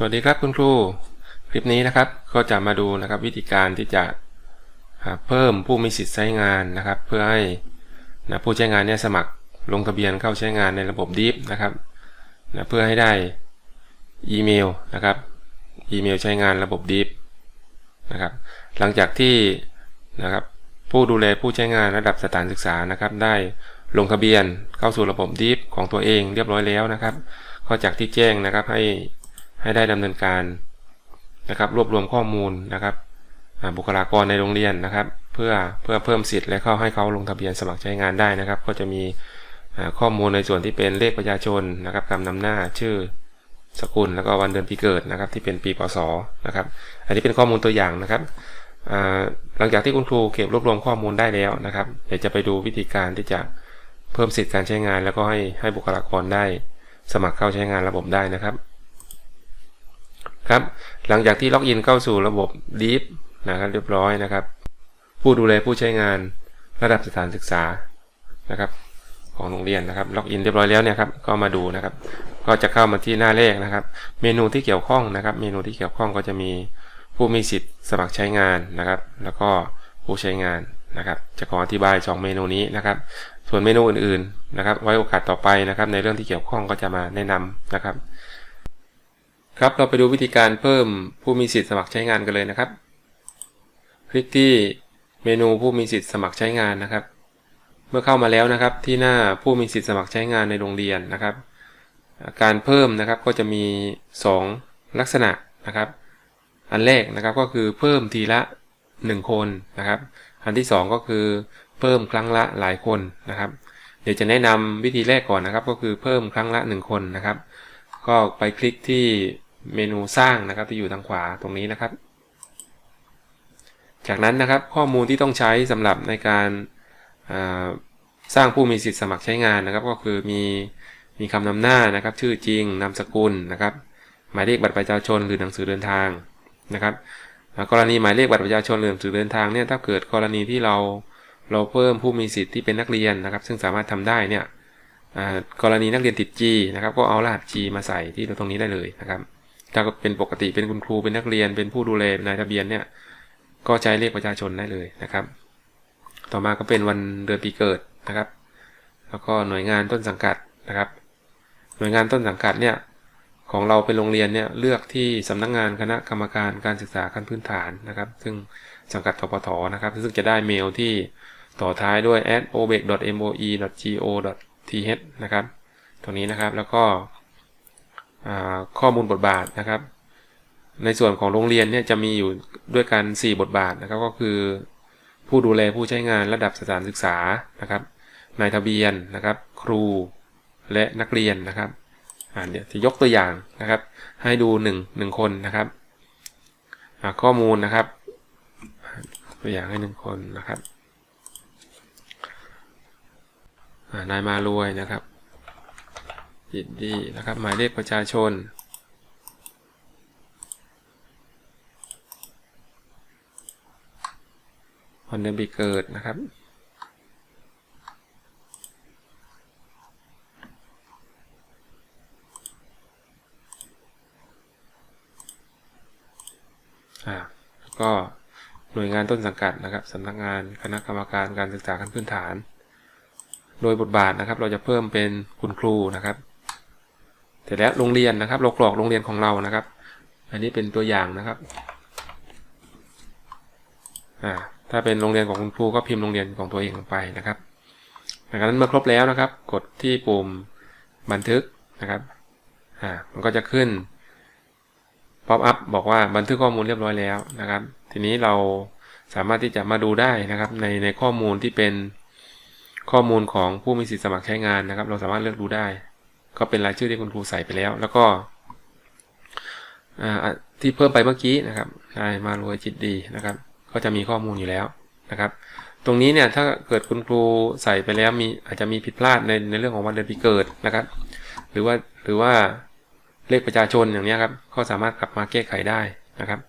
สวัสดีครับคุณครู คลิปนี้นะครับก็จะมาดูนะครับวิธีการที่จะเพิ่มผู้มีสิทธิ์ใช้งานนะครับ เพื่อให้นะผู้ใช้งานเนี่ยสมัครลงทะเบียนเข้าใช้งานในระบบ Deep นะครับนะเพื่อให้ได้อีเมลนะครับอีเมลใช้งานระบบ Deep นะครับหลังจากที่นะครับผู้ดูแลผู้ใช้งานระดับสถานศึกษานะครับ ได้ลงทะเบียนเข้าสู่ระบบ Deep ของตัวเองเรียบร้อยแล้วนะครับ ก็จากที่แจ้งนะครับให้ ให้ได้ดำเนินการนะครับ รวบรวมข้อมูลนะครับบุคลากรในโรงเรียนนะครับ เพื่อเพื่อเพิ่มสิทธิ์และเข้าให้เขาลงทะเบียนสมัครใช้งานได้นะครับ ก็จะมีข้อมูลในส่วนที่เป็นเลขประชาชนนะครับคำนำหน้าชื่อสกุลแล้วก็วันเดือนปีเกิดนะครับ ที่เป็นปีพศนะครับ อันนี้เป็นข้อมูลตัวอย่างนะครับหลังจากที่คุณครูเก็บรวบรวมข้อมูลได้แล้วนะครับ เดี๋ยวจะไปดูวิธีการที่จะเพิ่มสิทธิ์การใช้งาน แล้วก็ให้ให้บุคลากรได้ สมัครเข้าใช้งานระบบได้นะครับ ครับ หลังจากที่ล็อกอินเข้าสู่ระบบ Deep นะครับเรียบร้อยนะครับ ผู้ดูแลผู้ใช้งานระดับสถานศึกษานะครับของโรงเรียนนะครับล็อกอินเรียบร้อยแล้วเนี่ยครับก็มาดูนะครับ ก็จะเข้ามาที่หน้าแรกนะครับ เมนูที่เกี่ยวข้องนะครับ เมนูที่เกี่ยวข้องก็จะมีผู้มีสิทธิ์สมัครใช้งานนะครับ แล้วก็ผู้ใช้งานนะครับ จะขออธิบาย 2 เมนูนี้นะครับ ส่วนเมนูอื่นๆนะครับ ไว้โอกาสต่อไปนะครับ ในเรื่องที่เกี่ยวข้องก็จะมาแนะนำนะครับ ครับเราไปดูวิธีการเพิ่มผู้มีสิทธิ์สมัครใช้งานกันเลยนะครับ คลิกที่เมนูผู้มีสิทธิ์สมัครใช้งานนะครับ เมื่อเข้ามาแล้วนะครับ ที่หน้าผู้มีสิทธิ์สมัครใช้งานในโรงเรียนนะครับ การเพิ่มนะครับก็จะมี 2 ลักษณะนะครับ อันแรกนะครับก็คือเพิ่มทีละ 1 คนนะครับ อันที่ 2 ก็คือเพิ่มครั้งละหลายคนนะครับ เดี๋ยวจะแนะนำวิธีแรกก่อนนะครับ ก็คือเพิ่มครั้งละ 1 คนนะครับ ก็ไปคลิกที่ เมนูสร้างนะครับที่อยู่ทางขวาตรงนี้นะครับ จากนั้นนะครับข้อมูลที่ต้องใช้สำหรับในการสร้างผู้มีสิทธิ์สมัครใช้งานนะครับ ก็คือมีมีคำนำหน้านะครับ ชื่อจริงนามสกุลนะครับ หมายเลขบัตรประชาชนหรือหนังสือเดินทางนะครับ กรณีหมายเลขบัตรประชาชนหรือหนังสือเดินทางเนี่ยถ้าเกิดกรณีที่เราเราเพิ่มผู้มีสิทธิ์ที่เป็นนักเรียนนะครับ ซึ่งสามารถทำได้เนี่ยกรณีนักเรียนติด G นะครับก็เอารหัส G มาใส่ที่ตรงนี้ได้เลยนะครับ ถ้าเป็นปกติเป็นคุณครูเป็นนักเรียน เป็นผู้ดูแลนายทะเบียนเนี่ยก็ใช้เลขประชาชนได้เลยนะครับ ต่อมาก็เป็นวันเดือนปีเกิดนะครับ แล้วก็หน่วยงานต้นสังกัดนะครับ หน่วยงานต้นสังกัดเนี่ยของเราเป็นโรงเรียนเนี่ยเลือกที่สำนักงงานคณะกรรมการการศึกษาขั้นพื้นฐานนะครับ ซึ่งสังกัดทปทนะครับ ซึ่งจะได้เมลที่ต่อท้ายด้วย a d o b e c m o e g o th นะครับ ตรงนี้นะครับแล้วก็ ข้อมูลบทบาทนะครับ ในส่วนของโรงเรียนเนี่ยจะมีอยู่ด้วยกัน 4 บทบาทนะครับก็คือ ผู้ดูแลผู้ใช้งานระดับสถานศึกษานะครับนายทะเบียนนะครับ ครูและนักเรียนนะครับเดี๋ยวจะยกตัวอย่างนะครับ ให้ดู1 1คนนะครับข้อมูลนะครับ ตัวอย่างให้ 1 คนนะครับนายมารวยนะครับ ยินดีนะครับ หมายเลขประชาชน วันเดือนปีเกิดนะครับ อ่าก็หน่วยงานต้นสังกัดนะครับสำนักงานคณะกรรมการการศึกษาขั้นพื้นฐาน โดยบทบาทนะครับ เราจะเพิ่มเป็นคุณครูนะครับ เสร็จแล้วโรงเรียนนะครับเรากรอกโรงเรียนของเรานะครับ อันนี้เป็นตัวอย่างนะครับอ่าถ้าเป็นโรงเรียนของคุณครูก็พิมพ์โรงเรียนของตัวเองลงไปนะครับดังนั้นเมื่อครบแล้วนะครับ กดที่ปุ่มบันทึกนะครับอ่ามันก็จะขึ้นป๊อปอัพบอกว่าบันทึกข้อมูลเรียบร้อยแล้วนะครับ ทีนี้เราสามารถที่จะมาดูได้นะครับ ในในข้อมูลที่เป็นข้อมูลของผู้มีสิทธิสมัครใช้งานนะครับ เราสามารถเลือกดูได้ ก็เป็นรายชื่อที่คุณครูใส่ไปแล้ว แล้วก็ที่เพิ่มไปเมื่อกี้นะครับนายมารวยจิตดีนะครับ ก็จะมีข้อมูลอยู่แล้วนะครับ ตรงนี้เนี่ยถ้าเกิดคุณครูใส่ไปแล้วมีอาจจะมีผิดพลาดในในเรื่องของวันเดือนปีเกิดนะครับ หรือว่าหรือว่าเลขประชาชนอย่างนี้ครับ ก็สามารถกลับมาแก้ไขได้นะครับ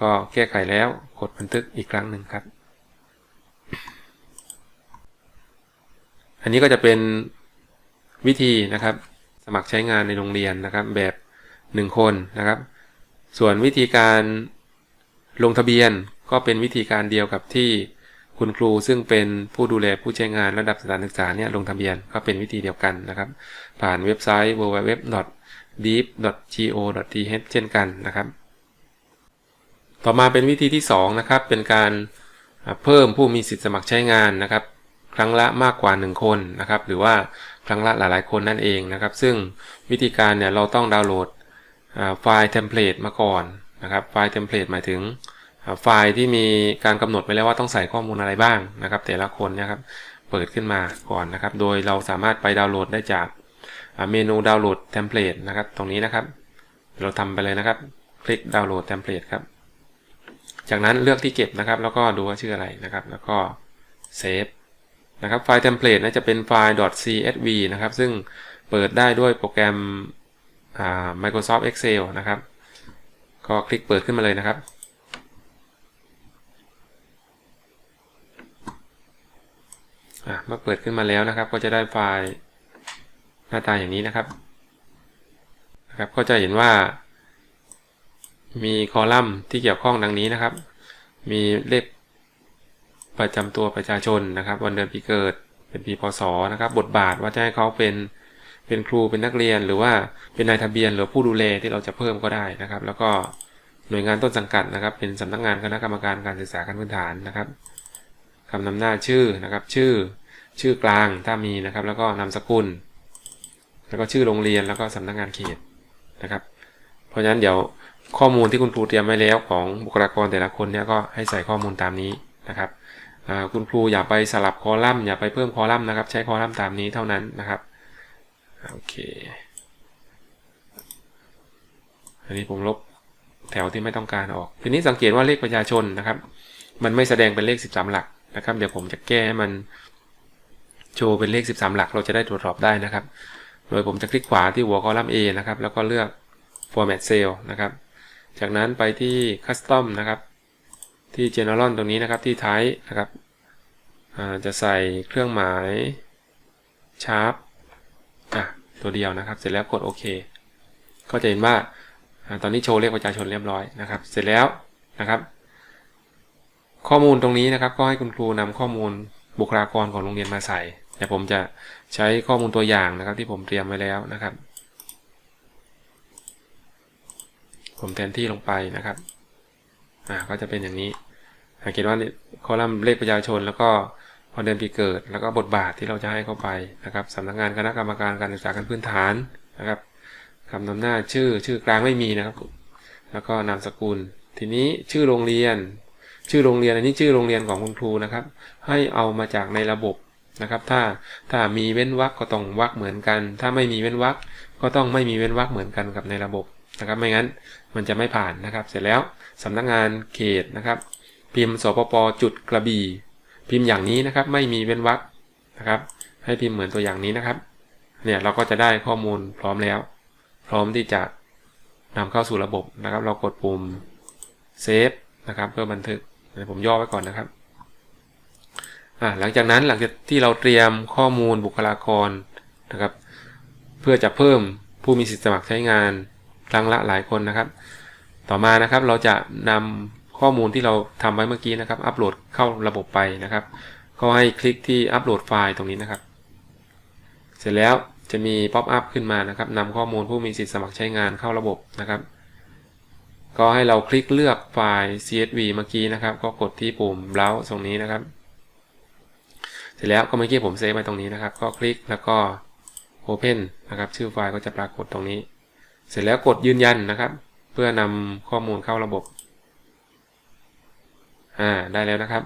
ก็แก้ไขแล้วกดบันทึกอีกครั้งหนึ่งครับ อันนี้ก็จะเป็น วิธีนะครับ สมัครใช้งานในโรงเรียนนะครับ แบบ 1 คนนะครับ ส่วนวิธีการลงทะเบียนก็เป็นวิธีการเดียวกับที่คุณครูซึ่งเป็นผู้ดูแลผู้ใช้งานระดับสถานศึกษาเนี่ยลงทะเบียนก็เป็นวิธีเดียวกันนะครับ ผ่านเว็บไซต์ www.deep.go.th เช่นกันนะครับ ต่อมาเป็นวิธีที่ 2 นะครับ เป็นการเพิ่มผู้มีสิทธิ์สมัครใช้งานนะครับ ครั้งละมากกว่า 1 คนนะครับ หรือว่า ครั้งละหลายๆ คนนั่นเองนะครับ ซึ่งวิธีการเนี่ยเราต้องดาวน์โหลดไฟล์เทมเพลตมาก่อนนะครับ ไฟล์เทมเพลตหมายถึงไฟล์ที่มีการกำหนดไว้แล้วว่าต้องใส่ข้อมูลอะไรบ้างนะครับ แต่ละคนนะครับเปิดขึ้นมาก่อนนะครับ โดยเราสามารถไปดาวน์โหลดได้จากเมนูดาวน์โหลดเทมเพลตนะครับ ตรงนี้นะครับ เราทำไปเลยนะครับ คลิกดาวน์โหลดเทมเพลตครับ จากนั้นเลือกที่เก็บนะครับ แล้วก็ดูว่าชื่ออะไรนะครับ แล้วก็เซฟ นะครับไฟล์เทมเพลตนะจะเป็นไฟล์ .csv นะครับ ซึ่งเปิดได้ด้วยโปรแกรม Microsoft Excel นะครับ ก็คลิกเปิดขึ้นมาเลยนะครับ เมื่อเปิดขึ้นมาแล้วนะครับ ก็จะได้ไฟล์หน้าตาอย่างนี้นะครับนะครับ ก็จะเห็นว่ามีคอลัมน์ที่เกี่ยวข้องดังนี้นะครับ มีเลข ประจำตัวประชาชนนะครับ วันเดือนปีเกิด เป็นปีพศนะครับ บทบาทว่าจะให้เขาเป็นเป็นครูเป็นนักเรียนหรือว่าเป็นนายทะเบียนหรือผู้ดูแลที่เราจะเพิ่มก็ได้นะครับ แล้วก็หน่วยงานต้นสังกัดนะครับ เป็นสำนักงานคณะกรรมการการศึกษาขั้นพื้นฐานนะครับคำนำหน้าชื่อนะครับ ชื่อชื่อกลางถ้ามีนะครับ แล้วก็นามสกุล แล้วก็ชื่อโรงเรียนแล้วก็สำนักงานเขตนะครับ เพราะฉะนั้นเดี๋ยวข้อมูลที่คุณครูเตรียมไว้แล้วของบุคลากรแต่ละคนเนี่ยก็ให้ใส่ข้อมูลตามนี้นะครับ คุณครูอย่าไปสลับคอลัมน์อย่าไปเพิ่มคอลัมน์นะครับ ใช้คอลัมน์ตามนี้เท่านั้นนะครับโอเค อันนี้ผมลบแถวที่ไม่ต้องการออก ทีนี้สังเกตว่าเลขประชาชนนะครับ มันไม่แสดงเป็นเลข 13 หลักนะครับ เดี๋ยวผมจะแก้ให้มันโชว์เป็นเลข 13 หลัก เราจะได้ตรวจสอบได้นะครับ โดยผมจะคลิกขวาที่หัวคอลัมน์ A นะครับ แล้วก็เลือก format cell นะครับ จากนั้นไปที่ custom นะครับ ที่ general ตรงนี้นะครับที่ type นะครับจะใส่เครื่องหมาย sharp อะตัวเดียวนะครับ เสร็จแล้วกดโอเคก็จะเห็นว่าตอนนี้โชว์เลขประชาชนเรียบร้อยนะครับ เสร็จแล้วนะครับ ข้อมูลตรงนี้นะครับ ก็ให้คุณครูนำข้อมูลบุคลากรของโรงเรียนมาใส่แต่ผมจะใช้ข้อมูลตัวอย่างนะครับ ที่ผมเตรียมไว้แล้วนะครับ ผมแทนที่ลงไปนะครับ อ่าก็จะเป็นอย่างนี้สังเกตว่าคอลัมน์เลขประชาชน แล้วก็พอเดือนปีเกิด แล้วก็บทบาทที่เราจะให้เข้าไปนะครับสำนักงานคณะกรรมการการศึกษาขั้นพื้นฐานนะครับคำนำหน้าชื่อชื่อกลางไม่มีนะครับ แล้วก็นามสกุล ทีนี้ชื่อโรงเรียน ชื่อโรงเรียนอันนี้ชื่อโรงเรียนของคุณครูนะครับ ให้เอามาจากในระบบนะครับ ถ้าถ้ามีเว้นวรรคก็ต้องวรรคเหมือนกัน ถ้าไม่มีเว้นวรรคก็ต้องไม่มีเว้นวรรคเหมือนกันกับในระบบ นะครับไม่งั้นมันจะไม่ผ่านนะครับ เสร็จแล้วสำนักงานเขตนะครับ พิมพ์สปปจุดกระบี่ พิมพ์อย่างนี้นะครับ ไม่มีเว้นวรรคนะครับ ให้พิมพ์เหมือนตัวอย่างนี้นะครับ เนี่ยเราก็จะได้ข้อมูลพร้อมแล้ว พร้อมที่จะนำเข้าสู่ระบบนะครับ เรากดปุ่มเซฟนะครับเพื่อบันทึกผมย่อไว้ก่อนนะครับหลังจากนั้นหลังจากที่เราเตรียมข้อมูลบุคลากรนะครับ เพื่อจะเพิ่มผู้มีสิทธิสมัครใช้งาน ครั้งละหลายคนนะครับ ต่อมานะครับเราจะนำข้อมูลที่เราทำไว้เมื่อกี้นะครับ อัปโหลดเข้าระบบไปนะครับก็ให้คลิกที่อัปโหลดไฟล์ตรงนี้นะครับ เสร็จแล้วจะมีป๊อปอัพขึ้นมานะครับนำข้อมูลผู้มีสิทธิสมัครใช้งานเข้าระบบนะครับ ก็ให้เราคลิกเลือกไฟล์ csv เมื่อกี้นะครับ ก็กดที่ปุ่ม browse ตรงนี้นะครับ เสร็จแล้วก็เมื่อกี้ผมเซฟไว้ตรงนี้นะครับ ก็คลิกแล้วก็ open นะครับ ชื่อไฟล์ก็จะปรากฏตรงนี้ เสร็จแล้วกดยืนยันนะครับ เพื่อนำข้อมูลเข้าระบบ อ่า ได้แล้วนะครับ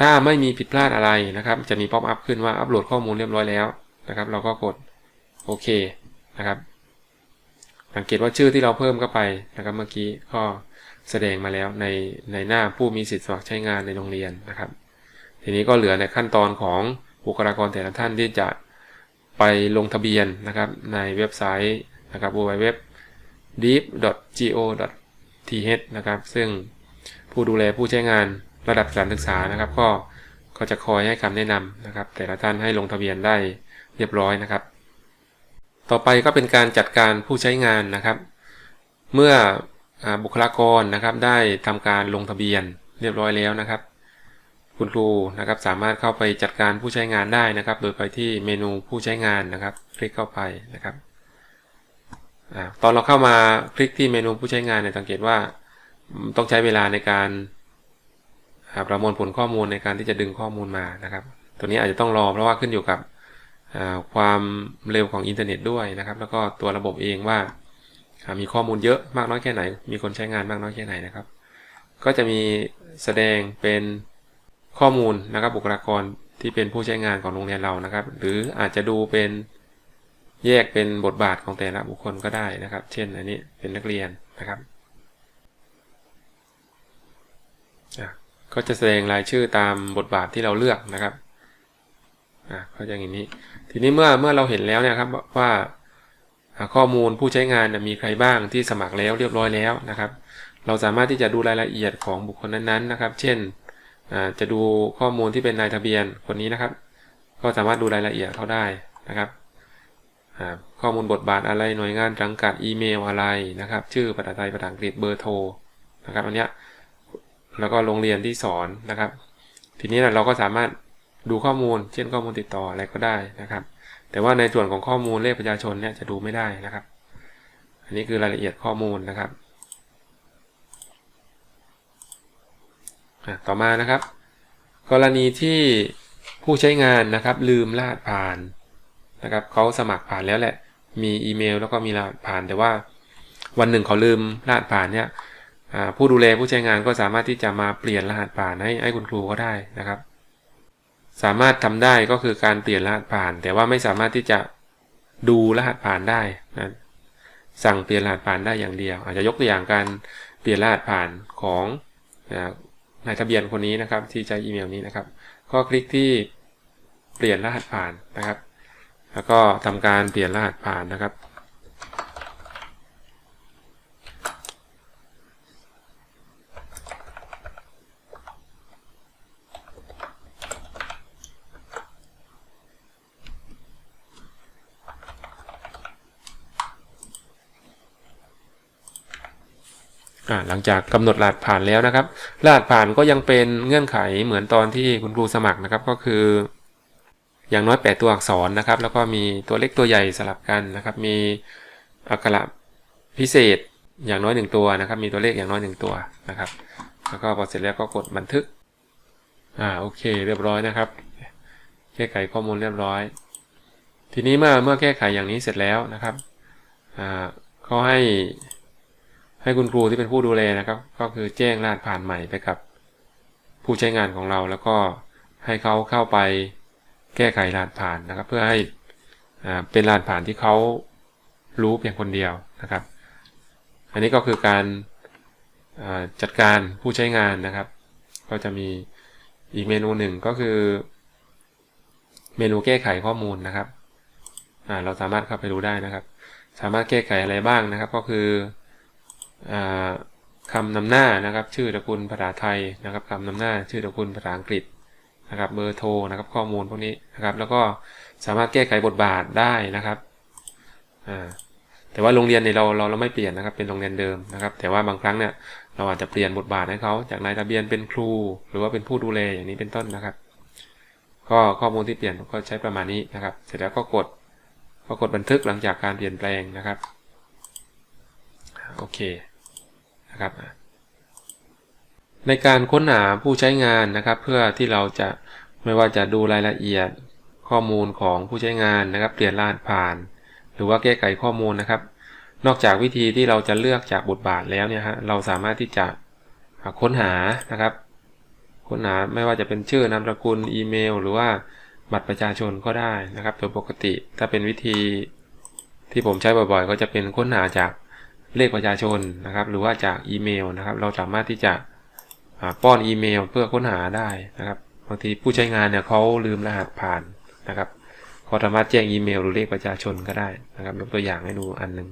ถ้าไม่มีผิดพลาดอะไรนะครับ จะมีป๊อปอัพขึ้นว่าอัปโหลดข้อมูลเรียบร้อยแล้วนะครับ เราก็กดโอเคนะครับ สังเกตว่าชื่อที่เราเพิ่มเข้าไปนะครับเมื่อกี้ก็แสดงมาแล้วในในหน้าผู้มีสิทธิ์สมัครใช้งานในโรงเรียนนะครับ ทีนี้ก็เหลือในขั้นตอนของบุคลากรแต่ละท่านที่จะไปลงทะเบียนนะครับในเว็บไซต์ นะครับ www deep.go.th นะครับ ซึ่งผู้ดูแลผู้ใช้งานระดับการศึกษานะครับ ก็ก็จะคอยให้คำแนะนำนะครับ แต่ละท่านให้ลงทะเบียนได้เรียบร้อยนะครับ ต่อไปก็เป็นการจัดการผู้ใช้งานนะครับ เมื่ออบุคลากรนะครับได้ทำการลงทะเบียนเรียบร้อยแล้วนะครับ คุณครูนะครับสามารถเข้าไปจัดการผู้ใช้งานได้นะครับ โดยไปที่เมนูผู้ใช้งานนะครับ คลิกเข้าไปนะครับ ตอนเราเข้ามาคลิกที่เมนูผู้ใช้งานเนี่ยสังเกตว่าต้องใช้เวลาในการประมวลผลข้อมูลในการที่จะดึงข้อมูลมานะครับ ตัวนี้อาจจะต้องรอเพราะว่าขึ้นอยู่กับความเร็วของอินเทอร์เน็ตด้วยนะครับ แล้วก็ตัวระบบเองว่ามีข้อมูลเยอะมากน้อยแค่ไหน มีคนใช้งานมากน้อยแค่ไหนนะครับ ก็จะมีแสดงเป็นข้อมูลนะครับบุคลากรที่เป็นผู้ใช้งานของโรงเรียนเรานะครับ หรืออาจจะดูเป็น แยกเป็นบทบาทของแต่ละบุคคลก็ได้นะครับ เช่นอันนี้เป็นนักเรียนนะครับอะก็จะแสดงรายชื่อตามบทบาทที่เราเลือกนะครับอะก็จะอย่างนี้ ทีนี้เมื่อเมื่อเราเห็นแล้วเนี่ยครับว่าอ่าข้อมูลผู้ใช้งานมีใครบ้างที่สมัครแล้วเรียบร้อยแล้วนะครับ เราสามารถที่จะดูรายละเอียดของบุคคลนั้นๆนะครับ เช่นอ่าจะดูข้อมูลที่เป็นนายทะเบียนคนนี้นะครับ ก็สามารถดูรายละเอียดเขาได้นะครับ ข้อมูลบทบาทอะไรหน่วยงานสังกัดอีเมลอะไรนะครับ ชื่อภาษาไทยภาษาอังกฤษเบอร์โทรนะครับอันเนี้ยแล้วก็โรงเรียนที่สอนนะครับ ทีนี้เราก็สามารถดูข้อมูล เช่นข้อมูลติดต่ออะไรก็ได้นะครับ แต่ว่าในส่วนของข้อมูลเลขประชาชนเนี่ยจะดูไม่ได้นะครับ อันนี้คือรายละเอียดข้อมูลนะครับต่อมานะครับ กรณีที่ผู้ใช้งานนะครับ ลืมรหัสผ่าน นะครับเขาสมัครผ่านแล้วแหละ มีอีเมลแล้วก็มีรหัสผ่าน แต่ว่าวันหนึ่งเขาลืมรหัสผ่านเนี่ยผู้ดูแลผู้ใช้งานก็สามารถที่จะมาเปลี่ยนรหัสผ่านให้ให้คุณครูก็ได้นะครับ สามารถทำได้ก็คือการเปลี่ยนรหัสผ่าน แต่ว่าไม่สามารถที่จะดูรหัสผ่านได้นะสั่งเปลี่ยนรหัสผ่านได้อย่างเดียว อาจจะยกตัวอย่างการเปลี่ยนรหัสผ่านของนายทะเบียนคนนี้นะครับ ที่ใช้อีเมลนี้นะครับ ก็คลิกที่เปลี่ยนรหัสผ่านนะครับ แล้วก็ทำการเปลี่ยนรหัสผ่านนะครับ หลังจากกำหนดรหัสผ่านแล้วนะครับรหัสผ่านก็ยังเป็นเงื่อนไขเหมือนตอนที่คุณครูสมัครนะครับก็คือ อย่างน้อย 8 ตัวอักษรนะครับ แล้วก็มีตัวเล็กตัวใหญ่สลับกันนะครับ มีอักขระพิเศษอย่างน้อย 1 ตัวนะครับ มีตัวเลขอย่างน้อย 1 ตัวนะครับ แล้วก็พอเสร็จแล้วก็กดบันทึก อ่าโอเค เรียบร้อยนะครับ แก้ไขข้อมูลเรียบร้อย ทีนี้เมื่อเมื่อแก้ไขอย่างนี้เสร็จแล้วนะครับอ่าเขาให้ให้คุณครูที่เป็นผู้ดูแลนะครับ ก็คือแจ้งรหัสผ่านใหม่ไปกับ ผู้ใช้งานของเราแล้วก็ให้เขาเข้าไป แก้ไขรหัสผ่านนะครับ เพื่อให้เป็นรหัสผ่านที่เขารู้เพียงคนเดียวนะครับ อันนี้ก็คือการจัดการผู้ใช้งานนะครับ ก็จะมีอีกเมนูหนึ่งก็คือ เมนูแก้ไขข้อมูลนะครับเราสามารถเข้าไปดูได้นะครับ สามารถแก้ไขอะไรบ้างนะครับ ก็คืออ่าคำนำหน้านะครับ ชื่อตระกูลภาษาไทยนะครับคำนำหน้าชื่อตระกูลภาษาอังกฤษ นะครับเบอร์โทรนะครับข้อมูลพวกนี้นะครับแล้วก็สามารถแก้ไขบทบาทได้นะครับอ่าแต่ว่าโรงเรียนในเราเราเราไม่เปลี่ยนนะครับเป็นโรงเรียนเดิมนะครับ แต่ว่าบางครั้งเนี่ยเราอาจจะเปลี่ยนบทบาทให้เขาจากนายทะเบียนเป็นครู หรือว่าเป็นผู้ดูแลอย่างนี้เป็นต้นนะครับก็ข้อมูลที่เปลี่ยนก็ใช้ประมาณนี้นะครับ เสร็จแล้วก็กดก็กดบันทึกหลังจากการเปลี่ยนแปลงนะครับโอเคนะครับในการค้นหาผู้ใช้งานนะครับ เพื่อที่เราจะ ไม่ว่าจะดูรายละเอียดข้อมูลของผู้ใช้งานนะครับ เปลี่ยนรหัสผ่าน หรือว่าแก้ไขข้อมูลนะครับ นอกจากวิธีที่เราจะเลือกจากบทบาทแล้วเนี่ยฮะเราสามารถที่จะค้นหานะครับ ค้นหาไม่ว่าจะเป็นชื่อนามสกุลอีเมล หรือว่าบัตรประชาชนก็ได้นะครับโดยปกติถ้าเป็นวิธีที่ผมใช้บ่อยๆ ก็จะเป็นค้นหาจากเลขประชาชนนะครับ หรือว่าจากอีเมลนะครับ เราสามารถที่จะป้อนอีเมลเพื่อค้นหาได้นะครับ บางทีผู้ใช้งานเนี่ยเขาลืมรหัสผ่านนะครับเขาสามารถแจ้งอีเมลหรือเลขประชาชนก็ได้นะครับยกตัวอย่างให้ดูอันหนึ่ง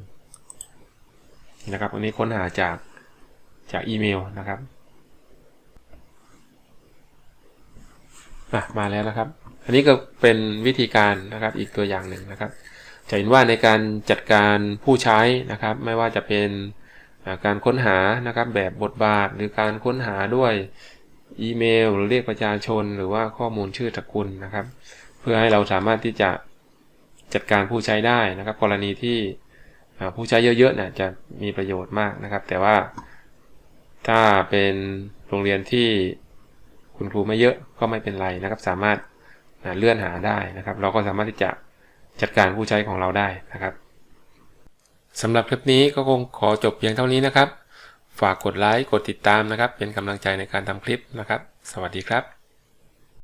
นะครับอันนี้ค้นหาจากจากอีเมลนะครับมาแล้วนะครับ อันนี้ก็เป็นวิธีการนะครับอีกตัวอย่างหนึ่งนะครับ จะเห็นว่าในการจัดการผู้ใช้นะครับ ไม่ว่าจะเป็นการค้นหานะครับแบบบทบาทหรือการค้นหาด้วย อีเมลหรือเรียกประชาชน หรือว่าข้อมูลชื่อตระกูลนะครับ เพื่อให้เราสามารถที่จะจัดการผู้ใช้ได้นะครับ กรณีที่ผู้ใช้เยอะๆเนี่ยจะมีประโยชน์มากนะครับ แต่ว่าถ้าเป็นโรงเรียนที่คุณครูไม่เยอะก็ไม่เป็นไรนะครับ สามารถเลื่อนหาได้นะครับ เราก็สามารถที่จะจัดการผู้ใช้ของเราได้นะครับสำหรับคลิปนี้ก็คงขอจบเพียงเท่านี้นะครับ ฝากกดไลค์กดติดตามนะครับ เป็นกำลังใจในการทำคลิปนะครับ สวัสดีครับ